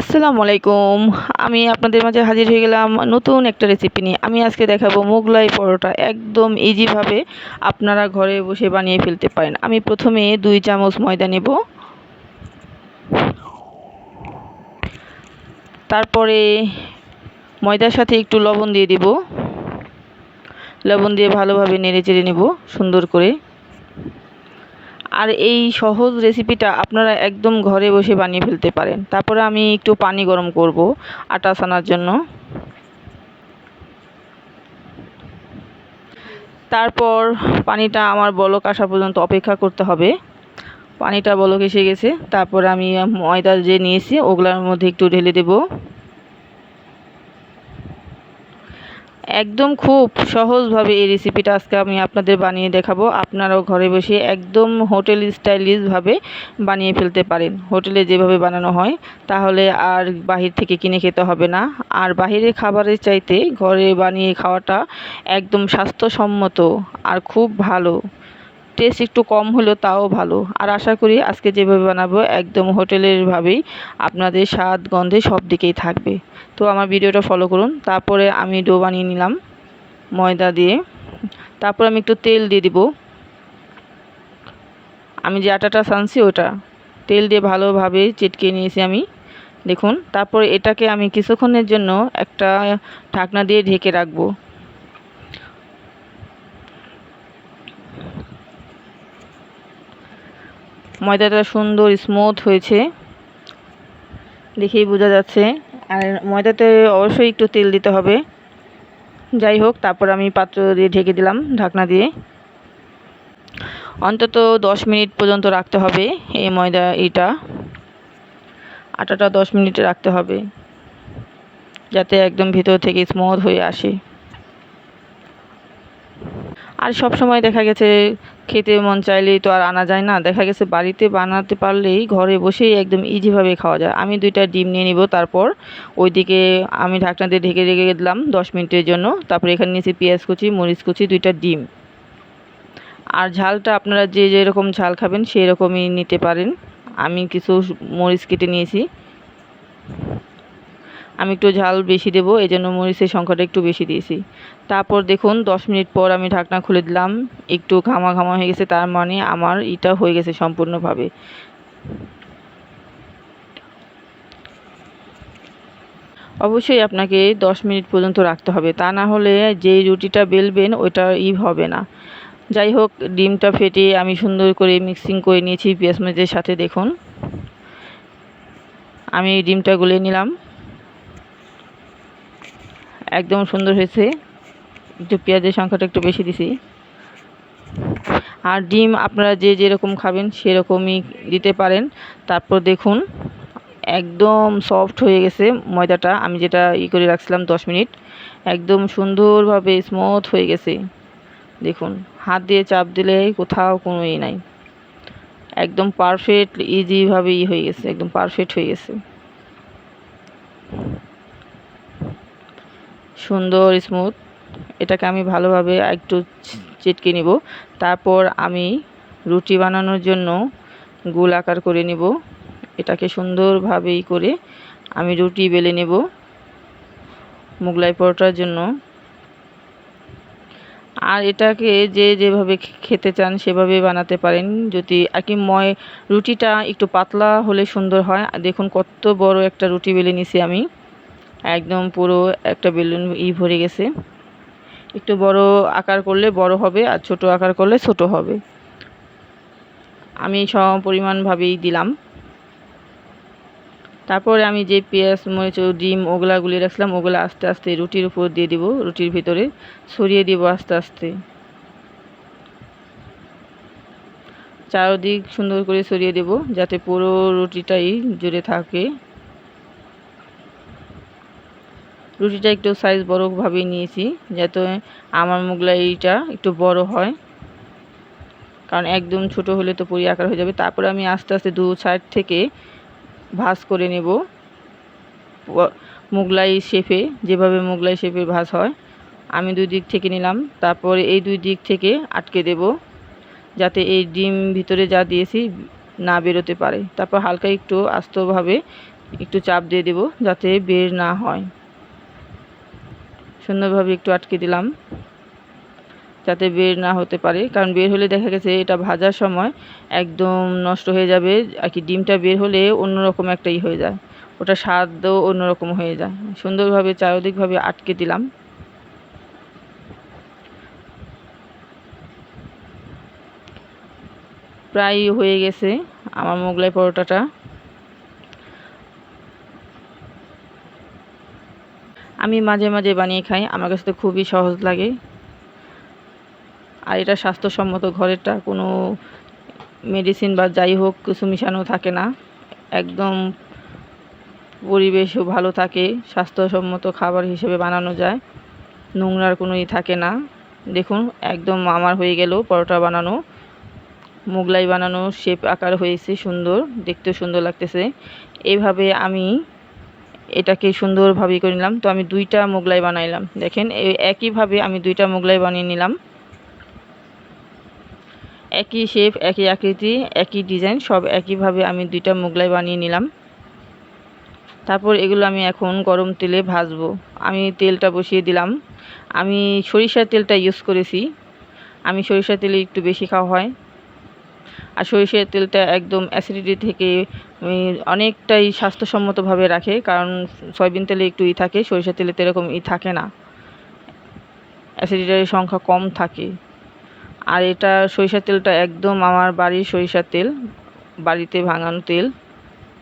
আসসালামু আলাইকুম। আমি আপনাদের মাঝে হাজির হয়ে গেলাম নতুন একটা রেসিপি নিয়ে। আমি আজকে দেখাবো মোগলাই পরোটা। একদম ইজিভাবে আপনারা ঘরে বসে বানিয়ে ফেলতে পারেন। আমি প্রথমে দুই চামচ ময়দা নেব। তারপরে ময়দার সাথে একটু লবণ দিয়ে দিব। লবণ দিয়ে ভালোভাবে নেড়ে চেড়ে নেব সুন্দর করে। আর এই সহজ রেসিপিটা আপনারা একদম ঘরে বসে বানিয়ে ফেলতে পারেন। তারপরে আমি একটু পানি গরম করব আটা ছানার জন্য। তারপর পানিটা আমার বলক আসা পর্যন্ত অপেক্ষা করতে হবে। পানিটা বলক এসে গেছে। তারপর আমি ময়দা যে নিয়েছি, ওগুলোর মধ্যে একটু ঢেলে দেবো। একদম খুব সহজভাবে এই রেসিপিটা আজকে আমি আপনাদের বানিয়ে দেখাবো। আপনারাও ঘরে বসে একদম হোটেল স্টাইলিশভাবে বানিয়ে ফেলতে পারেন। হোটেলে যেভাবে বানানো হয়, তাহলে আর বাহির থেকে কিনে খেতে হবে না। আর বাহিরের খাবারের চাইতে ঘরে বানিয়ে খাওয়াটা একদম স্বাস্থ্যসম্মত আর খুব ভালো। টেস্ট একটু কম হলেও তাও ভালো। আর আশা করি আজকে যেভাবে বানাবো, একদম হোটেলের ভাবেই আপনাদের স্বাদ, গন্ধে সব দিকেই থাকবে। তো আমার ভিডিওটা ফলো করুন। তারপরে আমি ডো বানিয়ে নিলাম ময়দা দিয়ে। তারপর আমি একটু তেল দিয়ে দিব। আমি যে আটাটা সানছি ওটা। তেল দিয়ে ভালোভাবে চিটকে নিয়েছি আমি। দেখুন, তারপর এটাকে আমি কিছুক্ষণের জন্য একটা ঢাকনা দিয়ে ঢেকে রাখব। ময়দাটা সুন্দর স্মুথ হয়েছে। দেখেই বোঝা যাচ্ছে। আর ময়দাতে অবশ্যই একটু তেল দিতে হবে। যাই হোক, তারপর আমি পাত্র দিয়ে ঢেকে দিলাম ঢাকনা দিয়ে। অন্তত দশ মিনিট পর্যন্ত রাখতে হবে এই ময়দা এটা আটাটা দশ মিনিটে রাখতে হবে, যাতে একদম ভিতর থেকে স্মুথ হয়ে আসে। আর সব সময় দেখা গেছে খেতে মন চাইলেই তো আর আনা যায় না। দেখা গেছে বাড়িতে বানাতে পারলেই ঘরে বসেই একদম ইজিভাবে খাওয়া যায়। আমি দুইটা ডিম নিয়ে নিব তারপর ওইদিকে আমি ঢাকনা দিয়ে ঢেকে রেখে দিলাম দশ মিনিটের জন্য। তারপরে এখানে নিয়েছি পেঁয়াজ কুচি, মরিচ কুচি, দুইটা ডিম। আর ঝালটা আপনারা যে যেরকম ঝাল খাবেন সেই রকমই নিতে পারেন। আমি কিছু মরিচ কেটে নিয়েছি। আমি একটু ঝাল বেশি দেবো এই জন্য মরিচের সংখ্যাটা একটু বেশি দিয়েছি। তারপর দেখুন, দশ মিনিট পর আমি ঢাকনা খুলে দিলাম, একটু ঘামা ঘামা হয়ে গেছে, তার মানে আমার এটা হয়ে গেছে সম্পূর্ণভাবে। অবশ্যই আপনাকে দশ মিনিট পর্যন্ত রাখতে হবে, তা না হলে যেই রুটিটা বেলবেন ওইটা ই হবে না। যাই হোক, ডিমটা ফেটে আমি সুন্দর করে মিক্সিং করে নিয়েছি পেঁয়াজ সাথে, দেখুন। আমি ডিমটা গুলে নিলাম। একদম সুন্দর হয়েছে। একটু পেঁয়াজের সংখ্যাটা একটু বেশি দিছি। আর ডিম আপনারা যে যেরকম খাবেন সেরকমই দিতে পারেন। তারপর দেখুন, একদম সফট হয়ে গেছে ময়দাটা। আমি যেটা ই করে রাখছিলাম দশ মিনিট, একদম সুন্দরভাবে স্মুথ হয়ে গেছে। দেখুন, হাত দিয়ে চাপ দিলে কোথাও কোনো ই নাই। একদম পারফেক্ট ইজিভাবে ই হয়ে গেছে, একদম পারফেক্ট হয়ে গেছে। সুন্দর স্মুথ এটাকে আমি ভালোভাবে একটু চিটকে নিব। তারপর আমি রুটি বানানোর জন্য গোল আকার করে নেব। এটাকে সুন্দরভাবেই করে আমি রুটি বেলে নেব মুগলাই পরোটার জন্য। আর এটাকে যে যেভাবে খেতে চান সেভাবে বানাতে পারেন। যদি আর কি ময়, রুটিটা একটু পাতলা হলে সুন্দর হয়। দেখুন কত বড় একটা রুটি বেলে নিছি আমি। একদম পুরো একটা বেলুন ই ভরে গেছে। একটু বড় আকার করলে বড় হবে আর ছোট আকার করলে ছোট হবে। আমি সম পরিমাণভাবেই দিলাম। তারপরে আমি যে পেঁয়াজ, মরিচ ডিম ওগুলা গুলিয়ে রাখছিলাম, ওগুলো আস্তে আস্তে রুটির উপর দিয়ে দিব, রুটির ভিতরে ছড়িয়ে দিব আস্তে আস্তে। চারদিক সুন্দর করে ছড়িয়ে দেব, যাতে পুরো রুটিটাই জুড়ে থাকে। রুটিটা একটু সাইজ বড়োভাবেই নিয়েছি, যাতে আমার মোগলাইটা একটু বড় হয়। কারণ একদম ছোট হলে তো পুরি আকার হয়ে যাবে। তারপরে আমি আস্তে আস্তে দু সাইড থেকে ভাজ করে নেব। মোগলাই শেপে যেভাবে মোগলাই শেপে ভাজ হয়, আমি দুই দিক থেকে নিলাম। তারপরে এই দুই দিক থেকে আটকে দেব, যাতে এই ডিম ভিতরে যা দিয়েছি না বেরোতে পারে। তারপর হালকা একটু আস্তভাবে একটু চাপ দিয়ে দেব, যাতে বের না হয়। সুন্দরভাবে একটু আটকে দিলাম, যাতে বের না হতে পারে। কারণ বের হলে দেখা গেছে এটা ভাজার সময় একদম নষ্ট হয়ে যাবে, আর কি ডিমটা বের হলে অন্যরকম একটাই হয়ে যায়। ওটা স্বাদও অন্যরকম হয়ে যায়। সুন্দরভাবে, চারিদিকভাবে আটকে দিলাম। প্রায় হয়ে গেছে আমার মোগলাই পরোটাটা। আমি মাঝে মাঝে বানিয়ে খাই, আমার কাছে তো খুবই সহজ লাগে। আর এটা স্বাস্থ্যসম্মত ঘরেরটা, কোনো মেডিসিন বা যাই হোক, কিছু মিশানো থাকে না। একদম পরিবেশও ভালো থাকে, স্বাস্থ্যসম্মত খাবার হিসেবে বানানো যায়। নোংরার কোনো ই থাকে না। দেখুন, একদম আমার হয়ে গেল পরোটা বানানো। মোগলাই বানানো শেপ আকার হয়েছে সুন্দর, দেখতেও সুন্দর লাগতেছে। এইভাবে আমি এটাকে সুন্দরভাবে করে নিলাম। তো আমি দুইটা মোগলাই বানাইলাম। দেখেন এই একইভাবে আমি দুইটা মোগলাই বানিয়ে নিলাম। একই শেপ একই আকৃতি, একই ডিজাইন সব একইভাবে আমি দুইটা মোগলাই বানিয়ে নিলাম। তারপর এগুলো আমি এখন গরম তেলে ভাজবো। আমি তেলটা বসিয়ে দিলাম। আমি সরিষার তেলটা ইউজ করেছি। আমি সরিষার তেলে একটু বেশি খাওয়া হয়। আর সরিষার তেলটা একদম অ্যাসিডিটি থেকে অনেকটাই স্বাস্থ্যসম্মতভাবে রাখে, কারণ সয়াবিন তেলে একটু ই থাকে, সরিষার তেলে তো এরকম ই থাকে না। অ্যাসিডিটির সংখ্যা কম থাকে। আর এটা সরিষার তেলটা একদম আমার বাড়ির সরিষার তেল, বাড়িতে ভাঙানো তেল,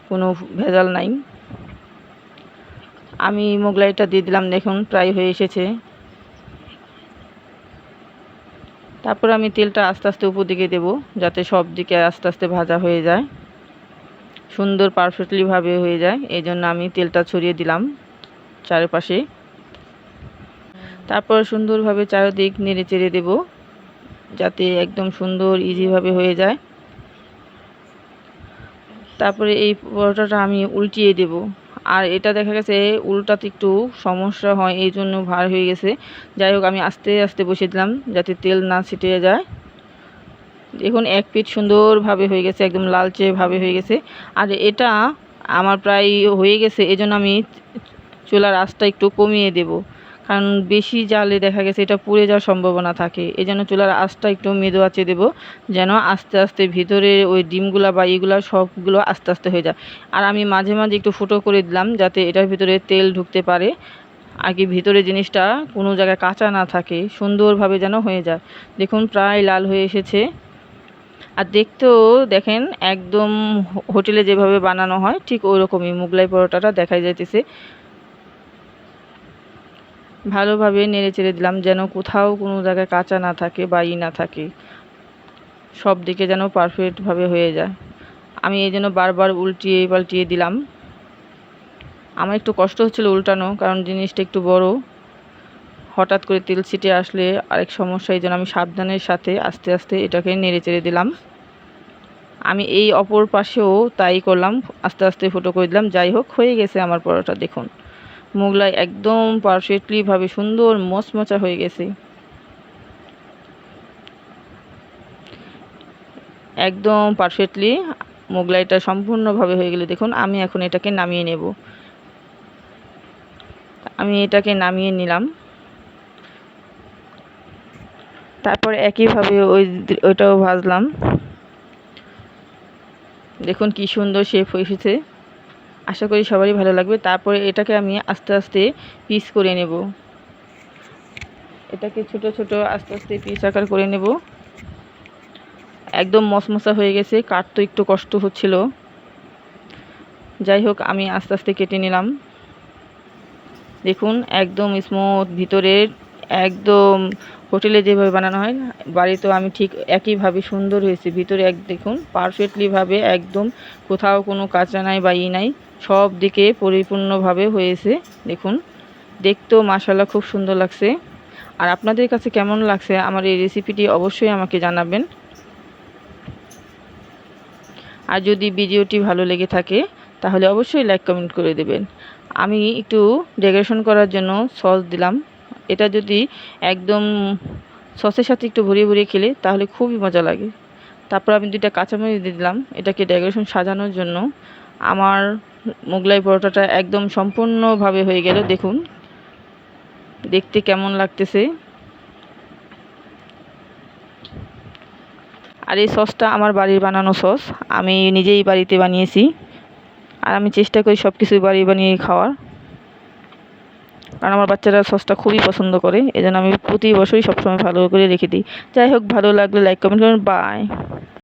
কোনো ভেজাল নাই। আমি মোগলাইটা দিয়ে দিলাম, দেখুন, প্রায় হয়ে এসেছে। তারপর আমি তেলটা আস্তে আস্তে উপর দিকে দেবো, যাতে সব দিকে আস্তে আস্তে ভাজা হয়ে যায়। সুন্দর পারফেক্টলিভাবে হয়ে যায়। এই জন্য আমি তেলটা ছড়িয়ে দিলাম চারপাশে। তারপর সুন্দরভাবে চারিদিক নেড়ে চেড়ে দেবো, যাতে একদম সুন্দর ইজিভাবে হয়ে যায়। তারপরে এই পরোটাটা আমি উল্টিয়ে দেব। আর এটা দেখা গেছে, উল্টাতে একটু সমস্যা হয়, এই জন্য ভার হয়ে গেছে। যাই হোক, আমি আস্তে আস্তে বসিয়ে দিলাম, যাতে তেল না ছিটিয়ে যায়। দেখুন, এক পিঠ সুন্দরভাবে হয়ে গেছে, একদম লালচে ভাবে হয়ে গেছে। আর এটা আমার প্রায় হয়ে গেছে, এজন্য আমি চুলার আঁচটা একটু কমিয়ে দেব। কারণ বেশি জালে দেখা গেছে, এটা পুড়ে যাওয়ার সম্ভাবনা থাকে। এই জন্য চুলার আঁচটা একটু মেদো আঁচে দেবো, যেন আস্তে আস্তে ভিতরে ওই ডিমগুলা বা এইগুলো সবগুলো আস্তে আস্তে হয়ে যায়। আর আমি মাঝে মাঝে একটু ফুটো করে দিলাম, যাতে এটার ভিতরে তেল ঢুকতে পারে। আর কি ভিতরে জিনিসটা কোনো জায়গায় কাঁচা না থাকে, সুন্দরভাবে যেন হয়ে যায়। দেখুন, প্রায় লাল হয়ে এসেছে। আর দেখতেও দেখেন একদম হোটেলে যেভাবে বানানো হয়, ঠিক ওই রকমই মুগলাই পরোটাটা দেখা যাইতেছে। ভালোভাবে নেড়ে চেড়ে দিলাম যেন কোথাও কোনো জায়গায় কাঁচা না থাকে বা ই না থাকে। সব দিকে যেন পারফেক্টভাবে হয়ে যায়। আমি এই জন্য বারবার উল্টিয়ে পাল্টিয়ে দিলাম। আমার একটু কষ্ট হচ্ছিল উল্টানো, কারণ জিনিসটা একটু বড়। হঠাৎ করে তেল ছিটে আসলে আরেক সমস্যা, এই জন্য আমি সাবধানের সাথে আস্তে আস্তে এটাকে নেড়ে চেড়ে দিলাম। আমি এই অপর পাশেও তাই করলাম, আস্তে আস্তে ফুটো করে দিলাম। যাই হোক, হয়ে গেছে আমার পরোটা, দেখুন। মোগলাই একদম পারফেক্টলিভাবে সুন্দর মচমচা হয়ে গেছে। একদম পারফেক্টলি মোগলাইটা সম্পূর্ণভাবে হয়ে গেলে দেখুন, আমি এখন এটাকে নামিয়ে নেব। আমি এটাকে নামিয়ে নিলাম। তারপর একইভাবে ওই ওইটাও ভাজলাম। দেখুন কি সুন্দর শেপ হয়েছে আশা করি সবারই ভালো লাগবে। তারপরে এটাকে আমি আস্তে আস্তে পিস করে নেব। এটাকে ছোট ছোট আস্তে আস্তে পিস আকার করে নেব। একদম মশমশা হয়ে গেছে কাটতে একটু কষ্ট হচ্ছিল। যাই হোক, আমি আস্তে আস্তে কেটে নিলাম। দেখুন, একদম স্মুথ ভিতরের একদম হোটেলে যেভাবে বানানো হয়, বাড়িতেও আমি ঠিক একইভাবে সুন্দর হয়েছে। ভিতরে এক, দেখুন পারফেক্টলিভাবে একদম কোথাও কোনো কাঁচা নাই বা ই নাই, সব দিকে পরিপূর্ণভাবে হয়েছে, দেখুন। দেখতেও মাসাল্লাহ খুব সুন্দর লাগছে। আর আপনাদের কাছে কেমন লাগছে আমার এই রেসিপিটি অবশ্যই আমাকে জানাবেন। আর যদি ভিডিওটি ভালো লেগে থাকে, তাহলে অবশ্যই লাইক কমেন্ট করে দেবেন। আমি একটু ডেকোরেশন করার জন্য সস দিলাম। এটা যদি একদম সসের সাথে একটু ভরিয়ে ভরিয়ে খেলে, তাহলে খুবই মজা লাগে। তারপর আমি দুইটা কাঁচামরিচ দিয়ে দিলাম। এটাকে ডেকোরেশন সাজানোর জন্য। আমার মোগলাই পরোটাটা একদম সম্পূর্ণভাবে হয়ে গেল, দেখুন। দেখতে কেমন লাগতেছে। আর এই সসটা আমার বাড়ির বানানো সস। আমি নিজেই বাড়িতে বানিয়েছি। আর আমি চেষ্টা করি সব কিছুই বাড়ি বানিয়ে খাওয়ার। কারণ আমার বাচ্চারা সসটা খুবই পছন্দ করে এই জন্য আমি প্রতি বছরই সবসময় ভালো করে রেখে দিই। যাই হোক, ভালো লাগলে লাইক কমেন্ট করুন বাই